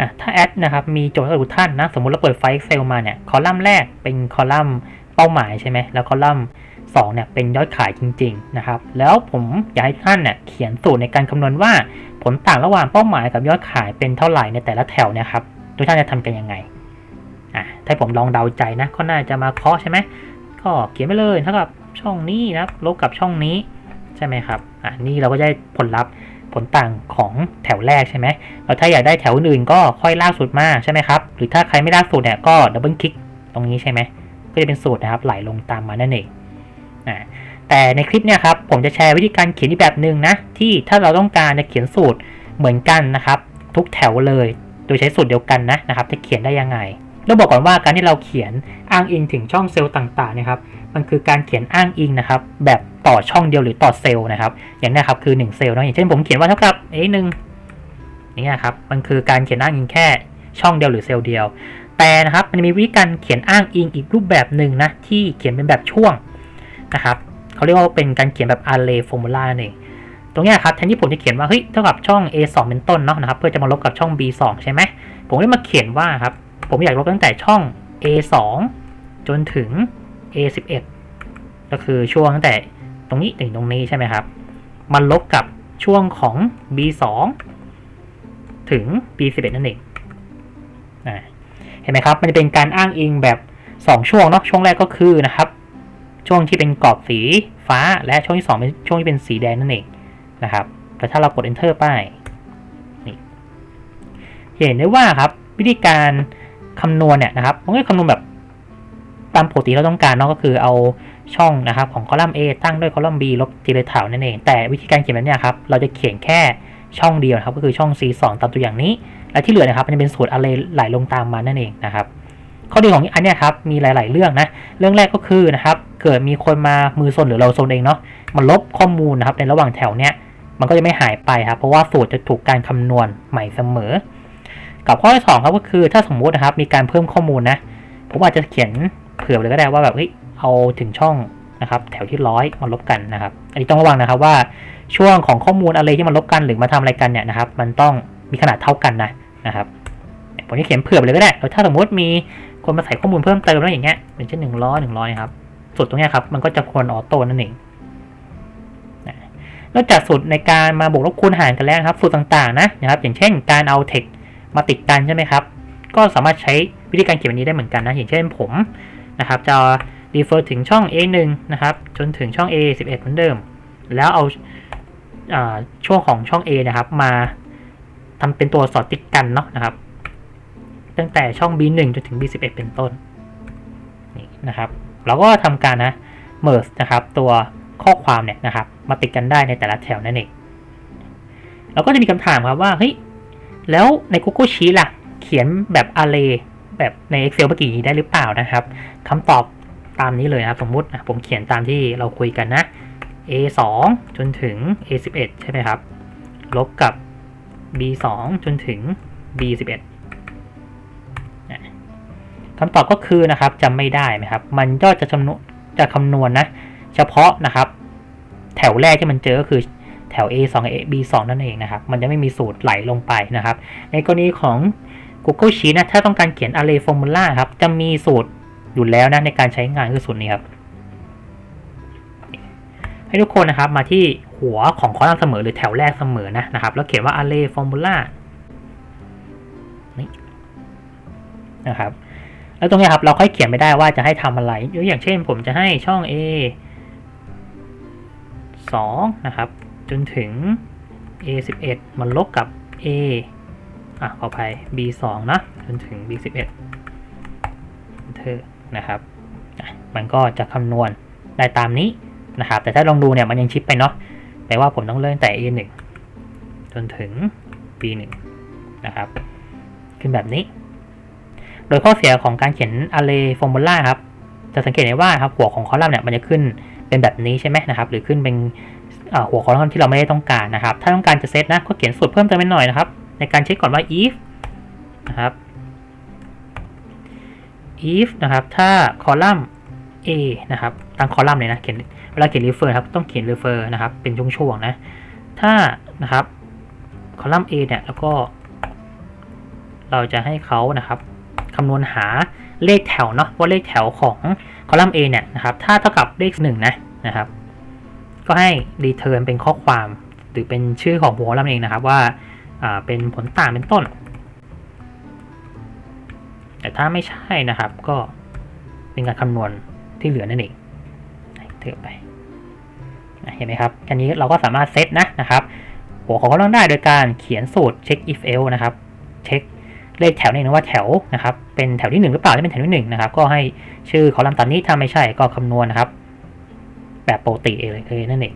อะถ้าแอดนะครับมีโจทย์สำหรับทุกท่านนะสมมุติเราเปิดไฟล์ Excel มาเนี่ยคอลัมน์แรกเป็นคอลัมน์เป้าหมายใช่ไหมแล้วคอลัมน์สองเนี่ยเป็นยอดขายจริงๆนะครับแล้วผมอยากให้ท่านเนี่ยเขียนสูตรในการคำนวณว่าผลต่างระหว่างเป้าหมายกับยอดขายเป็นเท่าไหร่ในแต่ละแถวเนี่ยครับทุกท่านจะทำกันยังไงอะถ้าผมลองเดาใจนะก็น่าจะมาเคาะใช่ไหมก็เขียนไปเลยเท่ากับช่องนี้นะลบกับช่องนี้ใช่ไหมครับอะนี่เราก็ได้ผลลัพธ์ ผลต่างของแถวแรกใช่ไหมแล้วถ้าอยากได้แถวอื่นก็ค่อยลากสูตรมาใช่ไหมครับ หรือถ้าใครไม่ลากสูตรเนี่ยก็ดับเบิลคลิกตรงนี้ใช่ไหม ก็จะเป็นสูตรนะครับไหลลงตามมานั่นเองอ่าแต่ในคลิปเนี่ยครับผมจะแชร์วิธีการเขียนอีกแบบหนึ่งนะที่ถ้าเราต้องการจะเขียนสูตรเหมือนกันนะครับ ทุกแถวเลย โดยใช้สูตรเดียวกันนะนะครับ จะเขียนได้ยังไง ต้องบอกก่อนว่าการที่เราเขียนอ้างอิงถึงช่องเซลล์ต่างๆนะครับ มันคือการเขียนอ้างอิงนะครับ แบบต่อช่องเดียวหรือต่อเซลล์นะครับ อย่างนี้ครับคือ 1 เซลล์นะอย่างเช่นผมเขียนว่าเท่ากับ a หนึ่งนี่นะครับ มันคือการเขียนอ้างอิงแค่ช่องเดียวหรือเซลล์เดียว แต่นะครับมันมีวิธีการเขียนอ้างอิงอีกรูปแบบหนึ่งนะที่เขียนเป็นแบบช่วงนะครับเขาเรียกว่าเป็นการเขียนแบบ array formula นั่นเองตรงนี้ครับแทนที่ผมจะเขียนว่าเฮ้ยเท่ากับช่อง a 2เป็นต้นเนาะนะครับเพื่อจะมาลบกับช่อง b 2ใช่ไหมผมได้มาเขียนว่าครับ ผมอยากลบตั้งแต่ช่อง a 2 จนถึง a 11 ก็คือช่วงตั้งแต่ตรงนี้ถึงตรงนี้ใช่ไหมครับ มันลบกับช่วงของ b 2 ถึง b 11 นั่นเองเห็นไหมครับ มันจะเป็นการอ้างอิงแบบ 2 ช่วงเนาะ ช่วงแรกก็คือนะครับ ช่วงที่เป็นกรอบสีฟ้า และช่วงที่ 2 เป็นช่วงที่เป็นสีแดงนั่นเองนะครับ แต่ถ้าเรากด enter ไป นี่ เห็นได้ว่าครับ วิธีการ คำนวณเนี่ยนะครับมันก็คำนวณแบบตามปกติเราต้องการเนาะก็คือเอาช่องนะครับของคอลัมน์ A ตั้งด้วยคอลัมน์ B ลบทีละแถวนั่นเอง แต่วิธีการเขียนแบบนี้ครับ เราจะเขียนแค่ช่องเดียวครับ ก็คือช่อง C2 ตามตัวอย่างนี้ และที่เหลือนะครับมันจะเป็นสูตรอะไรไหลลงตามมานั่นเองนะครับข้อดีของอันนี้ครับมีหลาย ๆ เรื่องนะเรื่องแรกก็คือนะครับเกิดมีคนมามือซนหรือเราซนเองเนาะมันลบข้อมูลนะครับในระหว่างแถวเนี้ยมันก็จะไม่หายไปครับเพราะว่าสูตรจะถูกการคำนวณใหม่เสมอ กับข้อที่สองครับก็คือถ้าสมมุตินะครับมีการเพิ่มข้อมูลนะผมอาจจะเขียนเผื่อเลยก็ได้ว่าแบบเฮ้ยเอาถึงช่องนะครับแถวที่ร้อยมาลบกันนะครับ อันนี้ต้องระวังนะครับว่าช่วงของข้อมูลอะไรที่มันลบกันหรือมาทำอะไรกันเนี่ยนะครับ มันต้องมีขนาดเท่ากันนะนะครับผมจะเขียนเผื่อเลยก็ได้แล้วถ้าสมมติมีคนมาใส่ข้อมูลเพิ่มเติมแล้วอย่างเงี้ยอย่างเช่นหนึ่งร้อยหนึ่งร้อยครับสูตรตรงเนี้ยครับมันก็จะควรออโต้นั่นเองนะนอกจากสูตรในการมาบวกลบคูณหารกันแล้วนะครับสูตรต่างๆนะนะครับ อย่างเช่นการเอาเทค มาติดกันใช่ไหมครับ ก็สามารถใช้วิธีการเขียนแบบนี้ได้เหมือนกันนะ อย่างเช่นผมนะครับ จะ refer ถึงช่อง A1 นะครับ จนถึงช่อง A11 เหมือนเดิม แล้วเอาอาช่วงของช่อง A นะครับมาทำเป็นตัวสอดติดกันเนาะนะครับ ตั้งแต่ช่อง B1 จนถึง B11 เป็นต้นนี่นะครับ เราก็ทำการนะ merge นะครับ ตัวข้อความเนี่ยนะครับ มาติดกันได้ในแต่ละแถวนั่นเองเราก็จะมีคำถามครับว่าเฮ้ย แล้วใน Google Sheet ล่ะ เขียนแบบ array แบบใน Excel เมื่อกี้ได้หรือเปล่านะครับคำตอบตามนี้เลยนะครับสมมุติผมเขียนตามที่เราคุยกันนะ a 2จนถึง a 11ใช่ไหมครับ ลบกับ b 2จนถึง b 11คำตอบก็คือนะครับจำไม่ได้ไหมครับ มันก็จะจำนวนจะคำนวณนะ เฉพาะนะครับ แถวแรกที่มันเจอก็คือ แถว a 2 a b 2นั่นเองนะครับ มันจะไม่มีสูตรไหลลงไปนะครับ ในกรณีของ Google Sheet นะถ้าต้องการเขียน array formula ครับ จะมีสูตรอยู่แล้วนะในการใช้งานคือสูตรนี้ครับ ให้ทุกคนนะครับมาที่หัวของคอลัมน์เสมอหรือแถวแรกเสมอนะนะครับ แล้วเขียนว่า array formula นี่นะครับแล้วตรงนี้ครับเราค่อยเขียนไม่ได้ว่าจะให้ทำอะไรยกอย่างเช่น ผมจะให้ช่อง A 2นะครับ จนถึง A 11มันลบกับ A อะขออภัย B 2นะจนถึง B 11 enter นะครับ มันก็จะคำนวณได้ตามนี้นะครับ แต่ถ้าลองดูเนี่ยมันยังชิปไปเนาะแปลว่าผมต้องเริ่มแต่ A 1จนถึง B 1นะครับ ขึ้นแบบนี้ โดยข้อเสียของการเขียน array formula ครับ จะสังเกตได้ว่าครับหัวของคอลัมน์เนี่ยมันจะขึ้นเป็นแบบนี้ใช่ไหมนะครับ หรือขึ้นเป็น หัวคอลัมน์ที่เราไม่ได้ต้องการนะครับ ถ้าต้องการจะเซตนะก็เขียนสูตรเพิ่มเติมไปหน่อยนะครับ ในการเช็คก่อนว่า if นะครับ if นะครับ ถ้าคอลัมน์ A นะครับตั้งคอลัมน์เลยนะเขียนเวลาเขียน refer ครับต้องเขียน refer นะครับ เป็นช่วงๆนะ ถ้านะครับคอลัมน์ A เนี่ยแล้วก็เราจะให้เขานะครับคำนวณหาเลขแถวเนาะว่าเลขแถวของคอลัมน์ A เนี่ยนะครับ ถ้าเท่ากับเลขหนึ่งนะนะครับ ก็ให้ return เป็นข้อความหรือเป็นชื่อของหัวลัมน์เองนะครับว่าเป็นผลต่างเป็นต้น แต่ถ้าไม่ใช่นะครับก็เป็นการคำนวณที่เหลือนั่นเองเถือไปเห็นไหมครับอันนี้เราก็สามารถเซตนะนะครับ หัวของคอลัมน์ได้โดยการเขียนสูตรเช็ค if else นะครับ เช็คเลขแถวนี่นะว่าแถวนะครับ เป็นแถวที่หนึ่งหรือเปล่าถ้าเป็นแถวที่หนึ่งนะครับ ก็ให้ชื่อคอลัมน์ตามนี้ถ้าไม่ใช่ก็คำนวณนะครับ แบบปกติเองเลยนั่นเอง